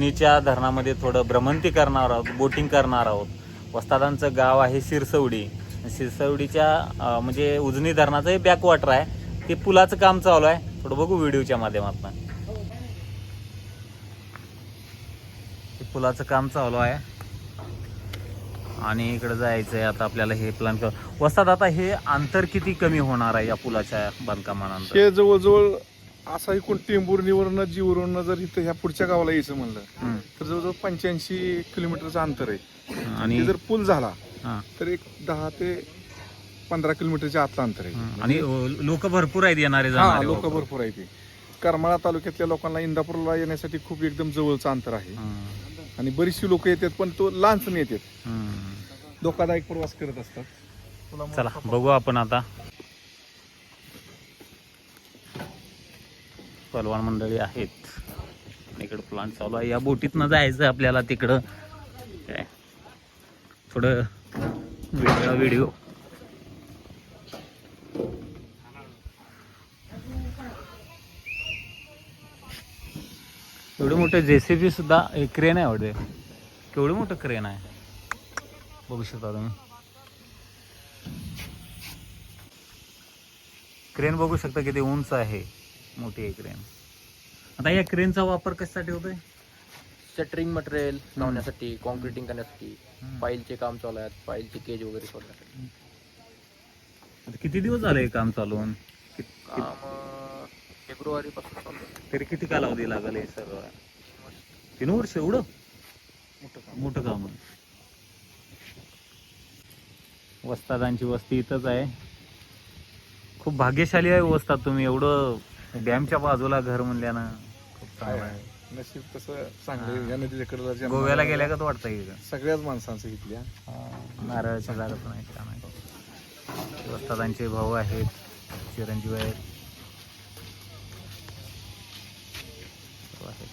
उजनीच्या धरणामध्ये थोडं भ्रमंती करणार आहोत बोटिंग करणार आहोत. वस्तादांचं गाव आहे सिरसवडी सिरसवडीच्या म्हणजे उजनी धरणाचं हे बॅकवॉटर आहे. ते पुलाचं काम चालू आहे. थोडं बघू व्हिडिओच्या माध्यमातून. पुलाचं काम चालू आहे. आणि इकडे जायचं आहे आता आपल्याला हे प्लॅन कर वस्तात आता हे अंतर किती कमी होणार आहे या पुलाच्या बांधकामानंतर? जवळजवळ असा एकूण टेंभुर्णीवरनं जीवरवरनं जर इथं ह्या पुढच्या गावाला यायचं म्हणलं. तर जवळजवळ पंच्याऐंशी किलोमीटरचं अंतर आहे आणि जर पूल झाला. तर एक दहा ते पंधरा किलोमीटरच्या आतलं अंतर आहे आणि लोक भरपूर आहेत येणारे लोक भरपूर आहे ते करमाळा तालुक्यातल्या लोकांना इंदापूरला येण्यासाठी खूप एकदम जवळचं अंतर आहे. आणि बरीचशी लोक येतात पण तो लहानच येतात. धोकादायक प्रवास करत असतात चला बघू आपण आता पलवान मंडळी आहेत. इकडं प्लांट चालू आहे. या बोटीतनं जायचं आपल्याला तिकडं. काय? थोडं वेगळा व्हिडिओ एवढं मोठं जेसीबी सुद्धा एक क्रेन आहे एवढे. केवढं मोठं क्रेन आहे? बघू शकता तुम्ही. क्रेन बघू शकता किती उंच आहे. मोठी आहे क्रेन आता या क्रेनचा वापर कशासाठी होतोय? शटरिंग मटेरियल लावण्यासाठी कॉन्क्रिटिंग करण्यासाठी. फाईलचे काम चालू आहेत फाईलचे केज वगैरे सोडण्यासाठी आता किती दिवस झाले हे काम चालू होऊन? कि- कि- काम फेब्रुवारी पासून चालू आहे. तरी किती कालावधी लागेल हे सगळं तीन वर्ष एवढं? मोठं काम. आहे. वस्तादांची वस्ती इथंच आहे. खूप भाग्यशाली आहे वस्तात तुम्ही एवढं डॅमच्या बाजूला घर म्हणल्यानं खूप चांगलं आहे. नशीब कसं चांगलं या नदीच्या कडेला जन्माला गोव्याला गेल्या का वाटतं इथं सगळ्याच माणसांचं इथल्या नारळाच्या झाडं पण आहेत छान आहेत वस्तादांचे भाऊ आहेत चिरंजीव आहेत. आहेत.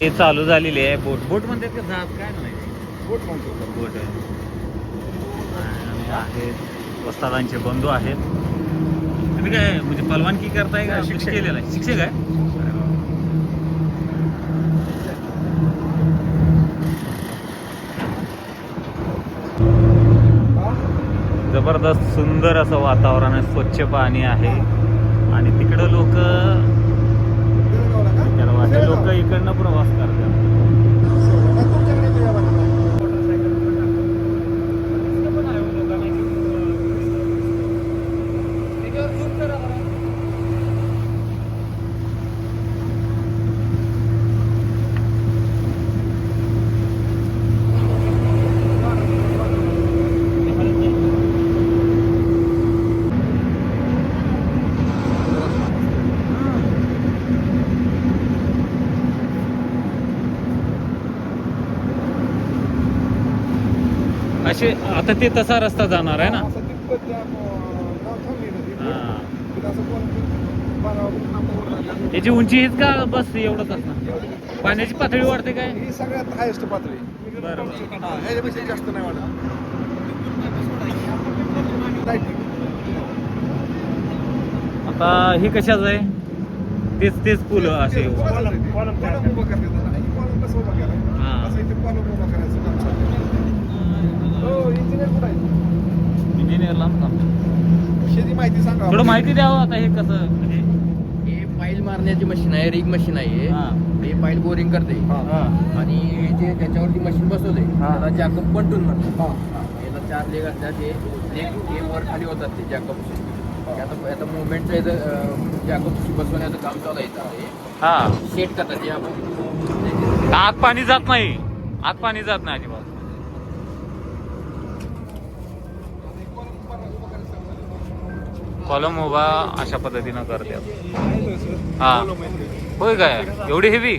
हे चालू झालेली आहे. बोट बोट म्हणतात का जहाज काय म्हणायचं? बोट म्हणतो. बोट आहे. आणि आहेत वस्तादांचे बंधू आहेत. तुम्ही काय म्हणजे पलवानकी करताय का? शिक्षक. केलेला आहे. शिक्षक आहे. जबरदस्त सुंदर असं वातावरण आहे स्वच्छ पाणी आहे. आणि तिकडं लोक लोक इकडनं प्रवास करतात. असे आता ते तसा रस्ता जाणार आहे ना असं त्या, अं. हा. तिथं असं कोण. याची उंची हीच का बस एवढंच असणार पाण्याची पातळी वाढते काय ही सगळ्यात हायस्ट पातळी बरं हा, ह्याच्यापेक्षा जास्त नाही वाटत Lighting. आता हे कशाच आहे तेच तेच पूल असे उभं. ही column कसं उभं केलाय? हा. असं इथे उभं चालू आहे. हो, engineer कुठं आहे? इंजिनियरला शेती माहिती सांगा थोडं माहिती द्यावं आता हे कसं म्हणजे हे फाईल मारण्याची मशीन आहे रिग मशीन आहे हा. हे फाईल बोरिंग करते हा. आणि हे जे त्याच्यावरती मशीन बसवते हा. त्याला जॅकअप पंटून म्हणतात हा. याला चार लेग असतात हे लेग हे वर खाली होतात ते जॅकअप आता आता मुवमेंटचं याचं जॅकअप बसवण्याचं काम चालू आहे इथं. हे हा सेट करतात हे आपण आत पाणी जात नाही आत पाणी जात नाही अजिबात कॉलम उभा अशा पद्धतीनं करतात हा. होय काय? एवढी हेवी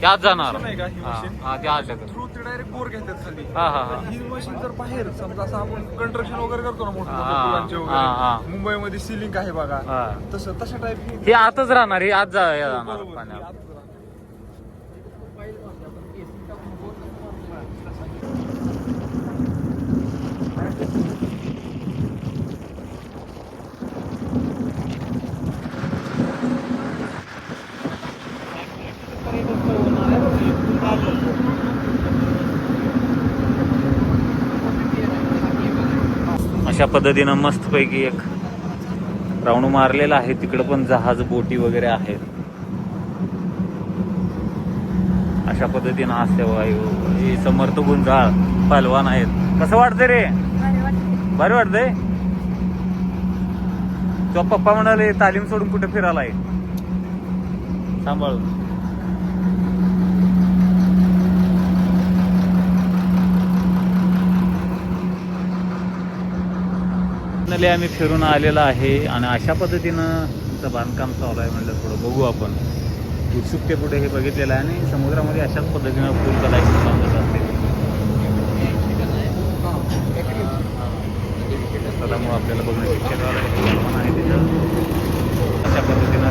त्यात जाणार. ही हा? हा, त्या थ्रू ते डायरेक्ट बोर घेतात खाली. हा हा हा. ही मशीन जर बाहेर समजा असं आपण कंस्ट्रक्शन वगैरे करतो ना हा, हा, हा. वगैरे मुंबईमध्ये सिलिंग आहे बघा. हा. तसं तशा टाईप हे आतच राहणार हे आत जा या जाणार पाण्यात अशा पद्धतीनं मस्तपैकी एक राऊंड मारलेला आहे. तिकडं पण जहाज बोटी वगैरे आहेत. अशा पद्धतीनं असते वायू हे समर्थ गुंजाळ पहलवान आहेत. कसं वाटतंय रे? बरं वाटतंय. तो पप्पा म्हणाले तालीम सोडून कुठे फिरायलाय सांभाळून फायनली आम्ही फिरून आलेलो आहे आणि अशा पद्धतीनं तुमचं बांधकाम चालू आहे म्हटलं थोडं बघू आपण. उत्सुकते पुढे हे बघितलेलं आहे आणि समुद्रामध्ये अशाच पद्धतीनं फुल कलायचं बांधत असते त्यामुळं आपल्याला बघणं क्षेत्राला आहे. तिथं अशा पद्धतीनं